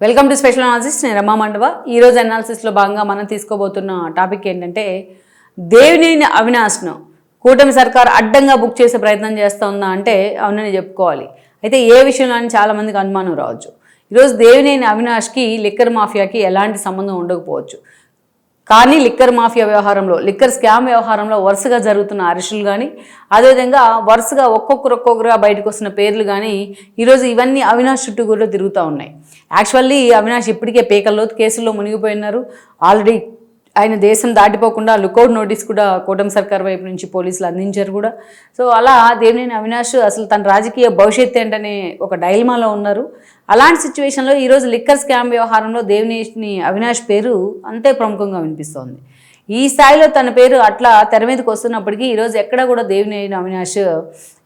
Welcome to special analysis నేను రమా మండవ. ఈరోజు అనాలిసిస్లో భాగంగా మనం తీసుకోబోతున్న టాపిక్ ఏంటంటే దేవినేని అవినాష్ను కూటమి సర్కార్ అడ్డంగా బుక్ చేసే ప్రయత్నం చేస్తుందా అంటే అవునని చెప్పుకోవాలి. అయితే ఏ విషయంలో అని చాలామందికి అనుమానం రావచ్చు. ఈరోజు దేవినేని అవినాష్కి లిక్కర్ మాఫియాకి ఎలాంటి సంబంధం ఉండకపోవచ్చు. కానీ లిక్కర్ మాఫియా వ్యవహారంలో లిక్కర్ స్కామ్ వ్యవహారంలో వరుసగా జరుగుతున్న అరెస్టులు కానీ అదేవిధంగా వరుసగా ఒక్కొక్కరు ఒక్కొక్కరుగా బయటకు వస్తున్న పేర్లు కానీ ఈరోజు ఇవన్నీ అవినాష్ చుట్టూ కూడా తిరుగుతూ ఉన్నాయి. యాక్చువల్లీ అవినాష్ ఇప్పటికే పేకల్లో కేసుల్లో మునిగిపోయినారు. ఆల్రెడీ ఆయన దేశం దాటిపోకుండా లుకౌట్ నోటీస్ కూడా కూటమి సర్కార్ వైపు నుంచి పోలీసులు అందించారు కూడా. సో అలా దేవినేని అవినాష్ అసలు తన రాజకీయ భవిష్యత్తు ఏంటనే ఒక డైల్మాలో ఉన్నారు. అలాంటి సిచ్యువేషన్లో ఈరోజు లిక్కర్ స్కామ్ వ్యవహారంలో దేవినేని అవినాష్ పేరు అంతే ప్రముఖంగా వినిపిస్తోంది. ఈ స్థాయిలో తన పేరు అట్లా తెర మీదకి వస్తున్నప్పటికీ ఈరోజు ఎక్కడ కూడా దేవినేని అవినాష్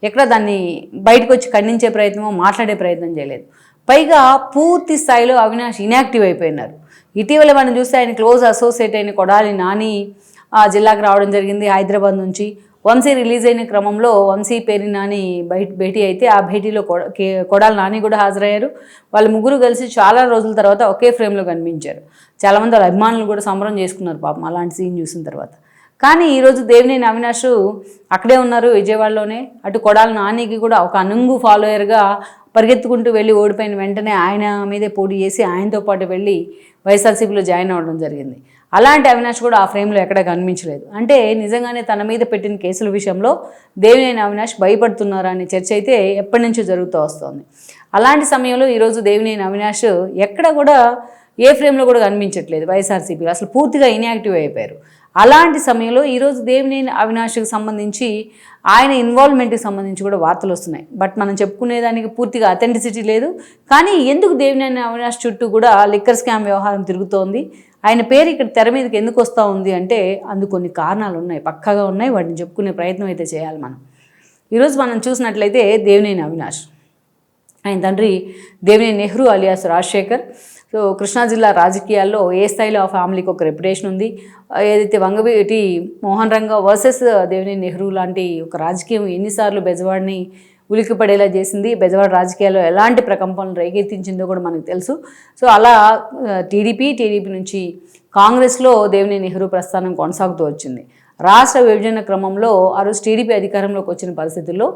ఎక్కడ దాన్ని బయటకు వచ్చి ఖండించే ప్రయత్నమో మాట్లాడే ప్రయత్నం చేయలేదు. పైగా పూర్తి స్థాయిలో అవినాష్ ఇన్యాక్టివ్ అయిపోయినారు. ఇటీవల మనం చూస్తే ఆయన క్లోజ్ అసోసియేట్ అయిన కొడాలి నాని ఆ జిల్లాకు రావడం జరిగింది హైదరాబాద్ నుంచి. వంశీ రిలీజ్ అయిన క్రమంలో వంశీ పేరు నాని బయట భేటీ అయితే ఆ భేటీలో కొడ- కొడాలి నాని కూడా హాజరయ్యారు. వాళ్ళ ముగ్గురు కలిసి చాలా రోజుల తర్వాత ఒకే ఫ్రేమ్లో కనిపించారు. చాలామంది వాళ్ళ అభిమానులు కూడా సంబరం చేసుకున్నారు పాపం అలాంటి సీన్ చూసిన తర్వాత. కానీ ఈరోజు దేవినేని అవినాష్ అక్కడే ఉన్నారు విజయవాడలోనే. అటు కొడాల నానికి కూడా ఒక అనుంగు ఫాలోయర్గా పరిగెత్తుకుంటూ వెళ్ళి ఓడిపోయిన వెంటనే ఆయన మీదే పోటీ చేసి ఆయనతో పాటు వెళ్ళి వైఎస్ఆర్సీపీలో జాయిన్ అవ్వడం జరిగింది. అలాంటి అవినాష్ కూడా ఆ ఫ్రేమ్లో ఎక్కడ కనిపించలేదు. అంటే నిజంగానే తన మీద పెట్టిన కేసుల విషయంలో దేవినేని అవినాష్ భయపడుతున్నారా అనే చర్చ అయితే ఎప్పటి నుంచో జరుగుతూ వస్తోంది. అలాంటి సమయంలో ఈరోజు దేవినేని అవినాష్ ఎక్కడ కూడా ఏ ఫ్రేమ్లో కూడా కనిపించట్లేదు వైఎస్ఆర్సీపీలో అసలు పూర్తిగా ఇన్యాక్టివ్ అయిపోయారు. అలాంటి సమయంలో ఈరోజు దేవినేని అవినాష్కి సంబంధించి ఆయన ఇన్వాల్వ్మెంట్కి సంబంధించి కూడా వార్తలు వస్తున్నాయి. బట్ మనం చెప్పుకునేదానికి పూర్తిగా అథెంటిసిటీ లేదు. కానీ ఎందుకు దేవినేని అవినాష్ చుట్టూ కూడా లిక్కర్ స్కామ్ వ్యవహారం తిరుగుతోంది? ఆయన పేరు ఇక్కడ తెర మీదకి ఎందుకు వస్తూ ఉంది అంటే అందుకు కొన్ని కారణాలు ఉన్నాయి. పక్కాగా ఉన్నాయి. వాటిని చెప్పుకునే ప్రయత్నం అయితే చేయాలి మనం. ఈరోజు మనం చూసినట్లయితే దేవినేని అవినాష్. ఆయన తండ్రి దేవినేని నెహ్రూ అలియాస్ రాజశేఖర్. సో కృష్ణా జిల్లా రాజకీయాల్లో ఏ స్థాయిలో ఆ ఫ్యామిలీకి ఒక రెప్యుటేషన్ ఉంది? ఏదైతే వంగవీటి మోహన్ రంగ వర్సెస్ దేవిని నెహ్రూ లాంటి ఒక రాజకీయం ఎన్నిసార్లు బెజవాడిని ఉలిక్కిపడేలా చేసింది బెజవాడ రాజకీయాల్లో ఎలాంటి ప్రకంపనలు రేకెత్తించిందో కూడా మనకు తెలుసు. సో అలా టీడీపీ టీడీపీ నుంచి కాంగ్రెస్లో దేవిని నెహ్రూ ప్రస్థానం కొనసాగుతూ వచ్చింది. రాష్ట్ర విభజన క్రమంలో ఆ రోజు టీడీపీ అధికారంలోకి వచ్చిన పరిస్థితుల్లో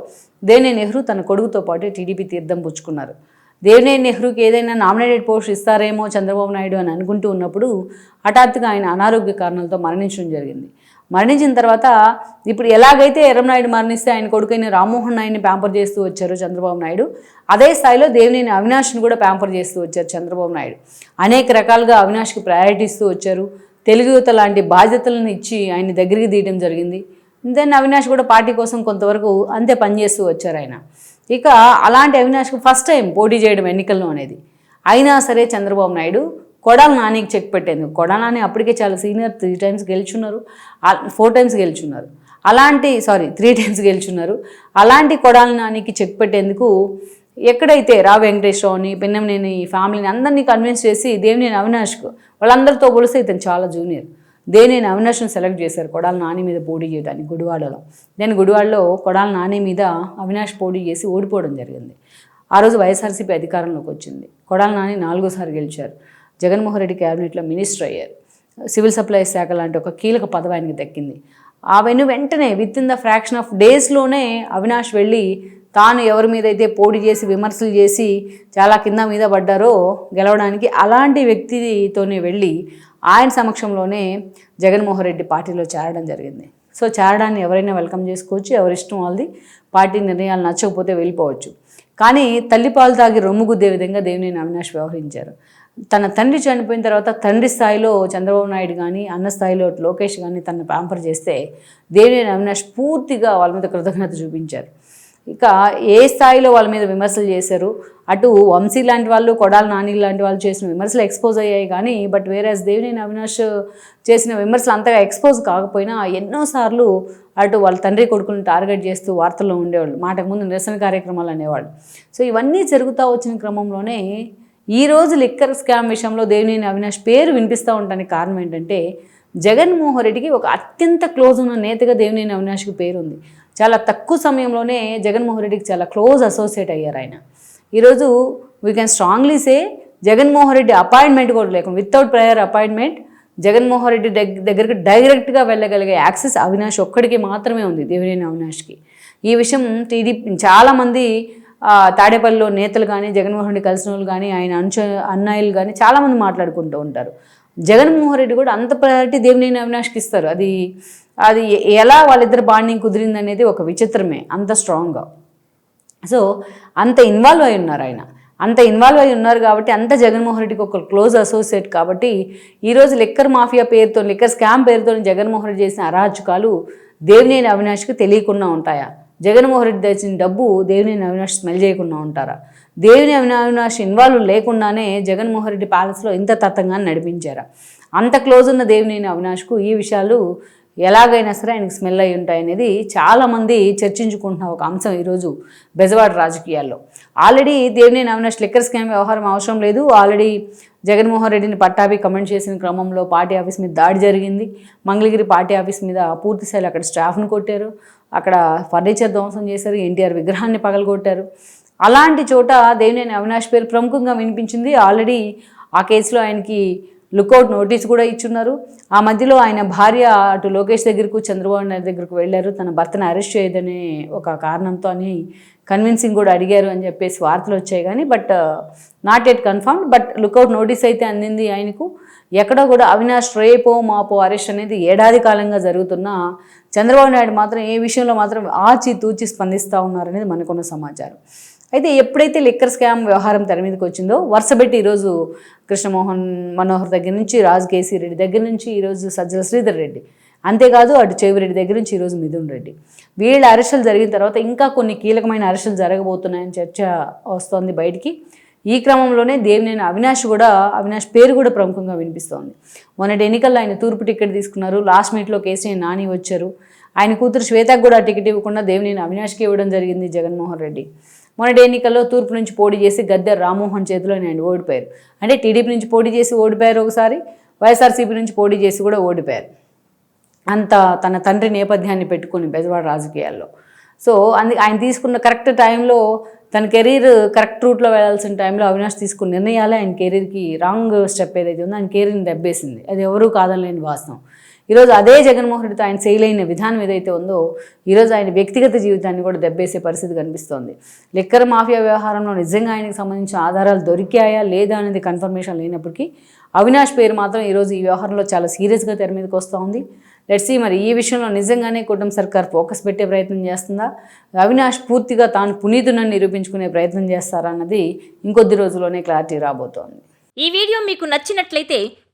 దేవిని నెహ్రూ తన కొడుకుతో పాటు టీడీపీ తీర్థం పుచ్చుకున్నారు. దేవినేని నెహ్రూకి ఏదైనా నామినేటెడ్ పోస్ట్ ఇస్తారేమో చంద్రబాబు నాయుడు అని అనుకుంటూ ఉన్నప్పుడు హఠాత్తుగా ఆయన అనారోగ్య కారణాలతో మరణించడం జరిగింది. మరణించిన తర్వాత ఇప్పుడు ఎలాగైతే ఎర్రంనాయుడు మరణిస్తే ఆయన కొడుకైన రామ్మోహన్ నాయుడిని ప్యాంపర్ చేస్తూ వచ్చారు చంద్రబాబు నాయుడు అదే స్థాయిలో దేవినేని అవినాష్ని కూడా ప్యాంపర్ చేస్తూ వచ్చారు చంద్రబాబు నాయుడు. అనేక రకాలుగా అవినాష్కి ప్రయారిటీస్తూ వచ్చారు. తెలుగు యువత లాంటి బాధ్యతలను ఇచ్చి ఆయన దగ్గరికి తీయడం జరిగింది. దెన్ అవినాష్ కూడా పార్టీ కోసం కొంతవరకు అంతే పనిచేస్తూ వచ్చారు ఆయన. ఇక అలాంటి అవినాష్కి ఫస్ట్ టైం పోటీ చేయడం ఎన్నికల్లో అనేది. అయినా సరే చంద్రబాబు నాయుడు కొడాల నానికి చెక్ పెట్టేందుకు. కొడాల నాని అప్పటికే చాలా సీనియర్ త్రీ టైమ్స్ గెలుచున్నారు. ఫోర్ టైమ్స్ గెలుచున్నారు. అలాంటి సారీ త్రీ టైమ్స్ గెలుచున్నారు. అలాంటి కొడాల నానికి చెక్ పెట్టేందుకు ఎక్కడైతే రా వెంకటేశ్వరరావుని ఈ ఫ్యామిలీని అందరినీ కన్విన్స్ చేసి దేవినేని అవినాష్కు వాళ్ళందరితో పోలిస్తే ఇతను చాలా జూనియర్ దేని అవినాష్ని సెలెక్ట్ చేశారు? కొడాల నాని మీద పోటీ చేయడానికి గుడివాడలో. దెన్ గుడివాడలో కొడాల నాని మీద అవినాష్ పోటీ చేసి ఓడిపోవడం జరిగింది. ఆ రోజు వైఎస్ఆర్సీపీ అధికారంలోకి వచ్చింది. కొడాల నాని నాలుగోసారి గెలిచారు. జగన్మోహన్ రెడ్డి క్యాబినెట్లో మినిస్టర్ అయ్యారు. సివిల్ సప్లైస్ శాఖ లాంటి ఒక కీలక పదవి ఆయనకి దక్కింది. ఆ వెను వెంటనే with in the fraction of డేస్లోనే అవినాష్ వెళ్ళి తాను ఎవరి మీద అయితే పోటీ చేసి విమర్శలు చేసి చాలా కింద మీద పడ్డారో గెలవడానికి అలాంటి వ్యక్తితోనే వెళ్ళి ఆయన సమక్షంలోనే జగన్మోహన్ రెడ్డి పార్టీలో చేరడం జరిగింది. సో చేరడాన్ని ఎవరైనా వెల్కమ్ చేసుకోవచ్చు. ఎవరిష్టం వాళ్ళది. పార్టీ నిర్ణయాలు నచ్చకపోతే వెళ్ళిపోవచ్చు. కానీ తల్లిపాలు తాగి రొమ్ముగుద్దే విధంగా దేవినేని అవినాష్ వ్యవహరించారు. తన తండ్రి చనిపోయిన తర్వాత తండ్రి స్థాయిలో చంద్రబాబు నాయుడు కానీ అన్న స్థాయిలో లోకేష్ కానీ తనను ప్యాంపర్ చేస్తే దేవినేని అవినాష్ పూర్తిగా వాళ్ళ మీద కృతజ్ఞత చూపించారు. ఇక ఏ స్థాయిలో వాళ్ళ మీద విమర్శలు చేశారు? అటు వంశీ లాంటి వాళ్ళు కొడాల నాని లాంటి వాళ్ళు చేసిన విమర్శలు ఎక్స్పోజ్ అయ్యాయి కానీ బట్ వేరే దేవినేని అవినాష్ చేసిన విమర్శలు అంతగా ఎక్స్పోజ్ కాకపోయినా ఎన్నోసార్లు అటు వాళ్ళ తండ్రి కొడుకుని టార్గెట్ చేస్తూ వార్తల్లో ఉండేవాళ్ళు. మాటకు ముందు నిరసన కార్యక్రమాలు అనేవాళ్ళు. సో ఇవన్నీ జరుగుతూ వచ్చిన క్రమంలోనే ఈ రోజు లిక్కర్ స్కామ్ విషయంలో దేవినేని అవినాష్ పేరు వినిపిస్తూ ఉండడానికి కారణం ఏంటంటే జగన్మోహన్ రెడ్డికి ఒక అత్యంత క్లోజ్ ఉన్న నేతగా దేవినేని అవినాష్కి పేరు ఉంది చాలా తక్కువ సమయంలోనే జగన్మోహన్ రెడ్డికి చాలా క్లోజ్ అసోసియేట్ అయ్యారు ఆయన. ఈరోజు we can strongly say Jaganmohan Reddy appointment కూడా లేకుండా without prior appointment Jaganmohan Reddy దగ్గరికి డైరెక్ట్గా వెళ్ళగలిగే యాక్సెస్ అవినాష్ ఒక్కడికి మాత్రమే ఉంది దేవినేని అవినాష్కి. ఈ విషయం టీడీపీ చాలామంది తాడేపల్లిలో నేతలు కానీ జగన్మోహన్ రెడ్డి కలిసిన వాళ్ళు కానీ ఆయన అంచ అన్నయ్యలు కానీ చాలామంది మాట్లాడుకుంటూ ఉంటారు. జగన్మోహన్ రెడ్డి కూడా అంత ప్రయారిటీ దేవినేని అవినాష్కి ఇస్తారు. అది అది ఎలా వాళ్ళిద్దరు బాండింగ్ కుదిరింది అనేది ఒక విచిత్రమే అంత స్ట్రాంగ్గా సో అంత ఇన్వాల్వ్ అయి ఉన్నారు ఆయన. అంత ఇన్వాల్వ్ అయి ఉన్నారు కాబట్టి అంత జగన్మోహన్ రెడ్డికి ఒక క్లోజ్ అసోసియేట్ కాబట్టి ఈరోజు లిక్కర్ మాఫియా పేరుతో లిక్కర్ స్కామ్ పేరుతో జగన్మోహన్ రెడ్డి చేసిన అరాచకాలు దేవినేని అవినాష్కి తెలియకుండా ఉంటాయా? జగన్మోహన్ రెడ్డి తెచ్చిన డబ్బు దేవినేని అవినాష్ స్మెల్ చేయకుండా ఉంటారా? దేవినేని అవినాష్ ఇన్వాల్వ్ లేకుండానే జగన్మోహన్ రెడ్డి ప్యాలెస్లో ఇంత తత్తంగా నడిపించారా? అంత క్లోజ్ ఉన్న దేవినేని అవినాష్కు ఈ విషయాలు ఎలాగైనా సరే ఆయనకి స్మెల్ అయి ఉంటాయనేది చాలామంది చర్చించుకుంటున్న ఒక అంశం ఈరోజు బెజవాడ రాజకీయాల్లో. Already Devineni Avinash liquor scam వ్యవహారం అవసరం లేదు. ఆల్రెడీ జగన్మోహన్ రెడ్డిని పట్టాభి కమెంట్ చేసిన క్రమంలో పార్టీ ఆఫీస్ మీద దాడి జరిగింది. మంగళగిరి పార్టీ ఆఫీస్ మీద పూర్తిస్థాయిలో అక్కడ స్టాఫ్ను కొట్టారు. అక్కడ ఫర్నిచర్ ధ్వంసం చేశారు. ఎన్టీఆర్ విగ్రహాన్ని పగలగొట్టారు. అలాంటి చోట దేవినేని అవినాష్ పేరు ప్రముఖంగా వినిపించింది. ఆల్రెడీ ఆ కేసులో ఆయనకి లుకౌట్ నోటీస్ కూడా ఇచ్చున్నారు. ఆ మధ్యలో ఆయన భార్య అటు లోకేష్ దగ్గరకు చంద్రబాబు నాయుడు దగ్గరకు వెళ్ళారు. తన భర్తను అరెస్ట్ చేయదనే ఒక కారణంతో అని కన్విన్సింగ్ కూడా అడిగారు అని చెప్పేసి వార్తలు వచ్చాయి కానీ but not yet confirm but lookout notice అయితే అందింది ఆయనకు. ఎక్కడో కూడా అవినాష్ రేపో మాపో అరెస్ట్ అనేది ఏడాది కాలంగా జరుగుతున్న చంద్రబాబు నాయుడు మాత్రం ఏ విషయంలో మాత్రం ఆచి తూచి స్పందిస్తూ ఉన్నారనేది మనకున్న సమాచారం. అయితే ఎప్పుడైతే లిక్కర్ స్కామ్ వ్యవహారం తెర మీదకి వచ్చిందో వరుసపెట్టి ఈరోజు కృష్ణమోహన్ మనోహర్ దగ్గర నుంచి రాజు కేసీ రెడ్డి దగ్గర నుంచి ఈరోజు సజ్జల శ్రీధర్ రెడ్డి అంతేకాదు అటు చెవిరెడ్డి దగ్గర నుంచి ఈరోజు మిథున్ రెడ్డి. వీళ్ళ అరెస్టులు జరిగిన తర్వాత ఇంకా కొన్ని కీలకమైన అరెస్టులు జరగబోతున్నాయని చర్చ వస్తోంది బయటికి. ఈ క్రమంలోనే దేవినేని అవినాష్ కూడా అవినాష్ పేరు కూడా ప్రముఖంగా వినిపిస్తోంది. మొన్నటి ఎన్నికల్లో ఆయన తూర్పు టికెట్ తీసుకున్నారు లాస్ట్ మినిట్లో కేసీఆర్ నాని వచ్చారు. ఆయన కూతురు శ్వేతకు కూడా టికెట్ ఇవ్వకుండా దేవినేని అవినాష్కి ఇవ్వడం జరిగింది జగన్మోహన్ రెడ్డి. మొన్నటి ఎన్నికల్లో తూర్పు నుంచి పోటీ చేసి గద్దె రామ్మోహన్ చేతిలో ఆయన ఓడిపోయారు. అంటే టీడీపీ నుంచి పోటీ చేసి ఓడిపోయారు ఒకసారి వైఎస్ఆర్సీపీ నుంచి పోటీ చేసి కూడా ఓడిపోయారు. అంత తన తండ్రి నేపథ్యాన్ని పెట్టుకుని బెజవాడ రాజకీయాల్లో. సో అందుకే ఆయన తీసుకున్న కరెక్ట్ టైంలో తన కెరీర్ కరెక్ట్ రూట్లో వెళ్ళాల్సిన టైంలో అవినాష్ తీసుకున్న నిర్ణయాలే ఆయన కెరీర్కి రాంగ్ స్టెప్ ఏదైతే ఉందో ఆయన కెరీర్ని దెబ్బేసింది. అది ఎవరూ కాదనలేని వాస్తవం. ఈరోజు అదే జగన్మోహన్ రెడ్డితో ఆయన చేయలేని విధానం ఏదైతే ఉందో ఈరోజు ఆయన వ్యక్తిగత జీవితాన్ని కూడా దెబ్బేసే పరిస్థితి కనిపిస్తోంది. లిక్కర్ మాఫియా వ్యవహారంలో నిజంగా ఆయనకు సంబంధించిన ఆధారాలు దొరికాయా లేదా అనేది కన్ఫర్మేషన్ లేనప్పటికీ అవినాష్ పేరు మాత్రం ఈరోజు ఈ వ్యవహారంలో చాలా సీరియస్గా తెర మీదకి వస్తూ ఉంది. లెట్స్ మరి ఈ విషయంలో నిజంగానే కుటుంబ సర్కార్ ఫోకస్ పెట్టే ప్రయత్నం చేస్తుందా? అవినాష్ పూర్తిగా తాను పునీతునని నిరూపించుకునే ప్రయత్నం చేస్తారా అన్నది ఇంకొద్ది రోజుల్లోనే క్లారిటీ రాబోతోంది. ఈ వీడియో మీకు నచ్చినట్లయితే